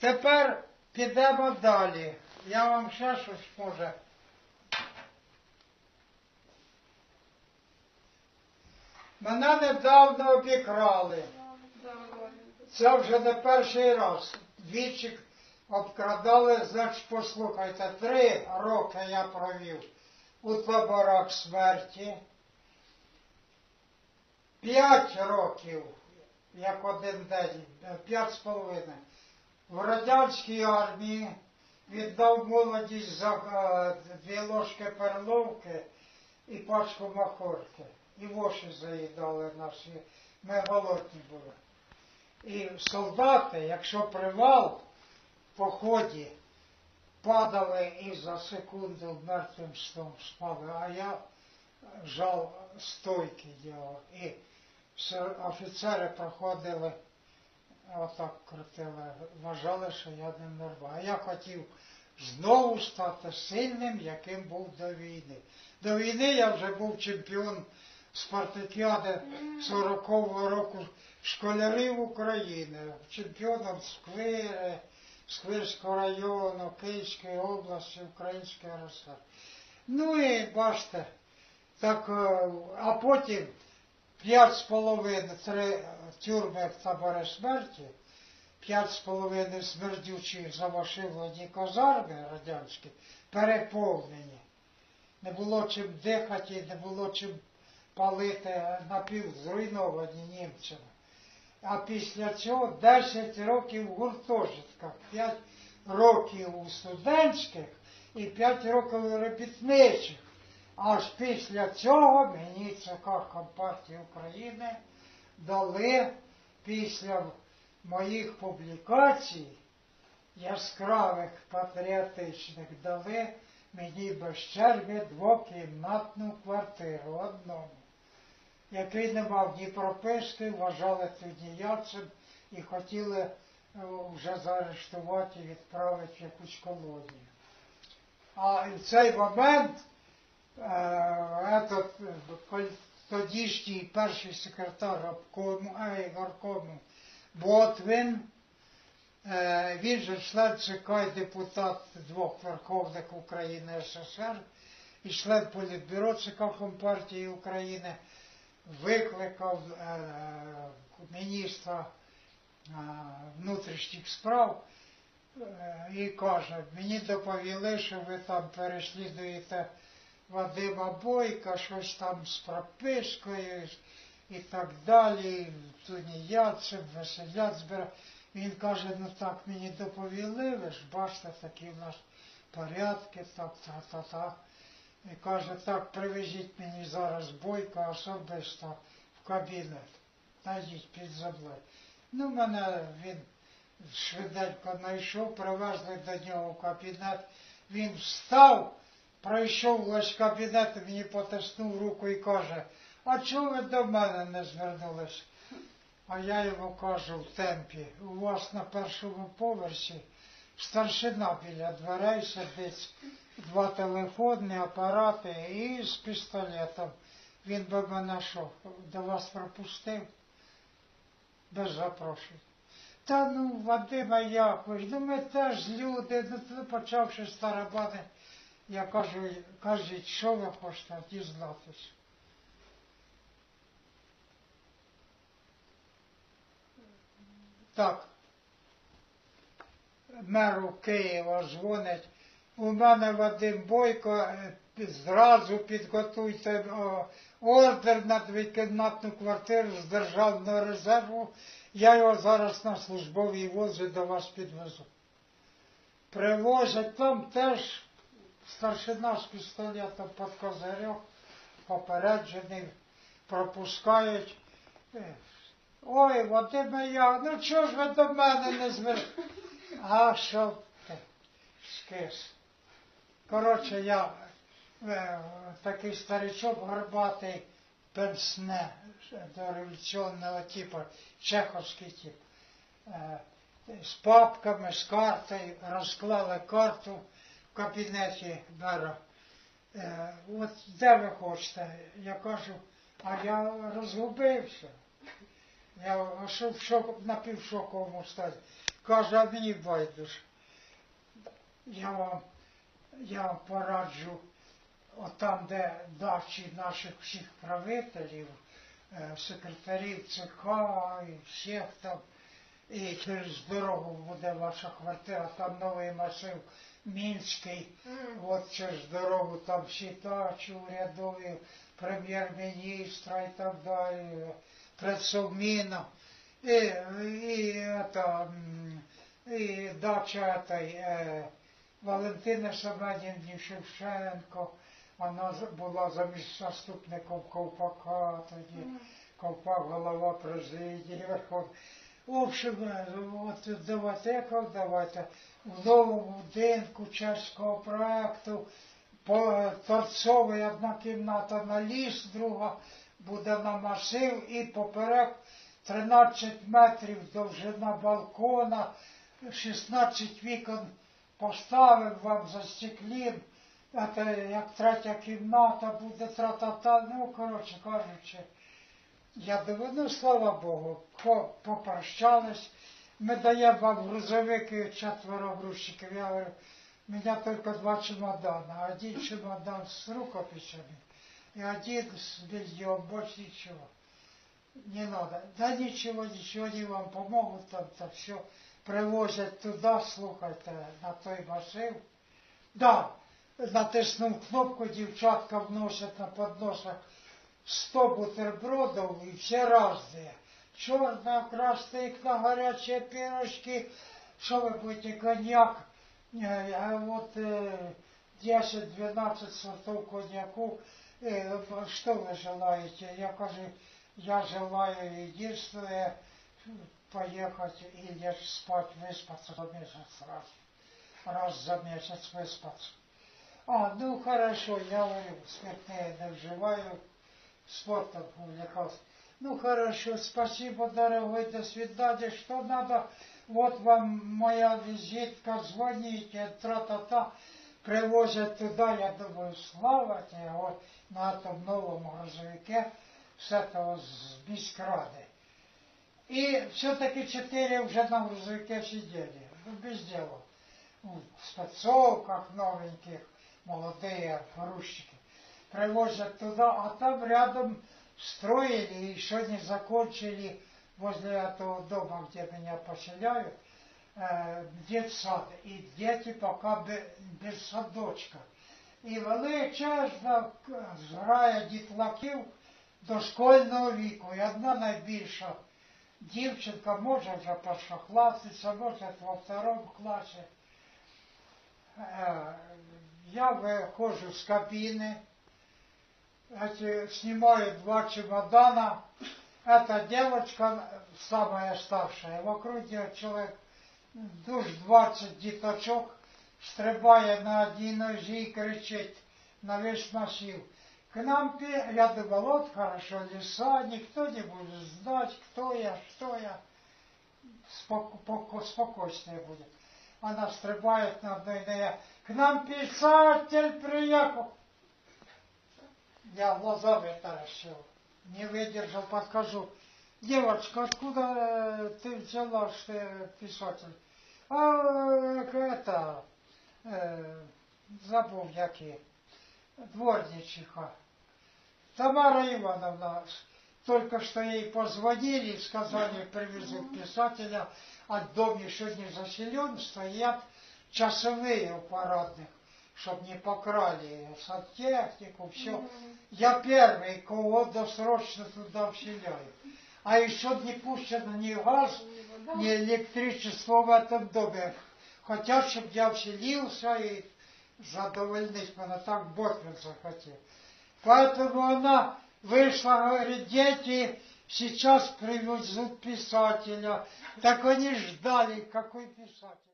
Тепер підемо далі. Я вам ще щось може. Мене недавно обікрали. Це вже не перший раз. Двічі обкрадали, значить, послухайте, три роки я провів у таборах смерті. П'ять років, як один день, п'ять з половиною. В радянській армії віддав молодість за е, дві ложки перловки і пачку махорки. І воші заїдали наші, ми голодні були. І солдати, якщо привал в поході, падали і за секунду мертвим сном спали, а я жал стойки ділав. І офіцери проходили, отак крутили, вважали, що я не нерва. А я хотів знову стати сильним, яким був до війни. До війни я вже був чемпіон спартакіади 40-го року школярів України, чемпіоном Сквири, Сквирського району, Київської області, Української РСР. Ну і бачите, так, е, а потім п'ять з половиною три тюрми в табори смерті, п'ять з половиною смердючі завошивлені казарми радянські, переповнені. Не було чим дихати, не було чим палити напівзруйновані німцями. А після цього 10 років в гуртожитках, 5 років у студентських і 5 років у робітничих. Аж після цього мені ЦК Компартії України дали після моїх публікацій яскравих патріотичних дали мені без черги двокімнатну квартиру одному, який не мав ні прописки, вважали тунеядцем і хотіли е, вже заарештувати і відправити в якусь колонію. А в цей момент этот, е, тодішній перший секретар обкому, е, горкому Ботвін, Е, Він же член і депутат двох Верховних України СССР і член Політбюро ЦК Компартії України викликав е, міністра е, внутрішніх справ і каже, мені доповіли, що ви там переслідуєте Вадима Бойка, щось там з пропискою і так далі, тунеядцем, веселят збирав. Він каже, ну так мені доповіли, ви ж бачите, такі в нас порядки, так, та, та, та. І каже, так, привезіть мені зараз бойка особисто в кабінет. Найдіть під землею. Ну, мене він швиденько знайшов, привезли до нього кабінет. Він встав, пройшов весь кабінет, мені потиснув руку і каже, а чого ви до мене не звернулись? А я йому кажу в темпі, у вас на першому поверсі старшина біля дверей сидить, два телефонні апарати і з пістолетом. Він би мене що, до вас пропустив? Без запрошень. Та ну, Вадима Якович, ну ми теж люди, ну почавши старабани, я кажу, кажіть, що ви хочете дізнатися? Так. Меру Києва дзвонить. У мене Вадим Бойко, е, зразу підготуйте о, ордер на двокімнатну квартиру з державного резерву. Я його зараз на службовій возі до вас підвезу. Привозять там теж старшина з пістолетом під козирьок, попереджений, пропускають. Е, Ой, Вадиме я, ну чого ж ви до мене не звер... А що ти? Скис. Коротше, я е, такий старичок горбатий, пенсне, до революційного типу, чеховський тип. Е, з папками, з картою, розклали карту в кабінеті мера. Е, от де ви хочете? Я кажу, а я розгубився. Я що в шок, на півшоковому стані. Каже, а мені байдуже. Я вам, я вам пораджу, отам, де дачі наших всіх правителів, е, секретарів ЦК і всіх там, і через дорогу буде ваша квартира, там новий масив Мінський, от через дорогу там всі дачі урядові, прем'єр-міністра і так далі, предсовміна. І, і, это, і дача этой, е, Валентини Семенівні Шевченко, вона була замість заступником Ковпака тоді, Ковпак голова президії Верховної. Общем, е, от давайте, як давайте, в новому будинку чеського проекту, по торцовий одна кімната на ліс, друга буде на масив і поперек 13 метрів довжина балкона, 16 вікон поставив вам за стеклін, як третя кімната буде тра-та-та, ну, коротше кажучи, я ну слава Богу, попрощались. Ми даємо вам грузовики четверо грузчиків. Я говорю, у меня только два чемодана. Один чемодан с рукописями и один с бельем, больше ничего. Не надо. Да ничего, ничего, они вам помогут там-то все. Привозять туда, слухайте, на той масив. Да, натиснув кнопку, дівчатка вносять на подносах 100 бутербродов и все разные. Черная, красная, икра, горячие пирожки. Что вы будете, коньяк? Э, а вот э, 10-12 сортов коньяку. Э, Что вы желаете? Я кажу, я желаю единственное поехать и лечь спать, выспаться за месяц раз. Раз за месяц выспаться. А, ну хорошо, я говорю, спиртные не вживаю, Спортом увлекался. Ну хорошо, спасибо, дорогой, до свидания. Что надо? Вот вам моя визитка, звоните, тра-та-та. Привозят туда, я думаю, слава тебе, вот на этом новом грузовике с этого, с Бискрады. И все-таки четыре уже на грузовике сидели, ну, без дела. Ну, В спецовках новеньких, молодые грузчики. Привозят туда, а там рядом строили, и еще не закончили возле этого дома, где меня поселяют, э, детсад. И дети пока бе- без садочка. І величезна к- зграя дітлаків дошкольного віку. І одна найбільша дівчинка може вже першокласниця, може во второму класі. Е, Я выхожу с кабины, эти, снимаю два чемодана. Эта девочка, самая старшая, вокруг нее человек душ 20 діточок, стрибає на одній ножі і кричить на весь масив. К нам, пе- я думал, вот хорошо, леса, никто не будет знать, кто я, что я. Споко- поко- спокойствие будет. Она стрибает на одной ноге. К нам писатель приехал. Я глазами таращил. Не выдержал, подхожу. Девочка, откуда э, ты взяла, что я писатель? А э, это, э, забыл який, дворничиха. Тамара Ивановна, только что ей позвонили, сказали, привезут писателя, а дом еще не заселен, стоят часовые у парадных, Чтобы не покрали сантехнику, все. Я первый, кого досрочно туда вселяю. А еще не пущено ни газ, ни электричество в этом доме. Хотят, чтобы я вселился и задовольнить меня, так Ботвин захотел. Поэтому она вышла, говорит, дети, сейчас привезут писателя. Так они ждали, какой писатель.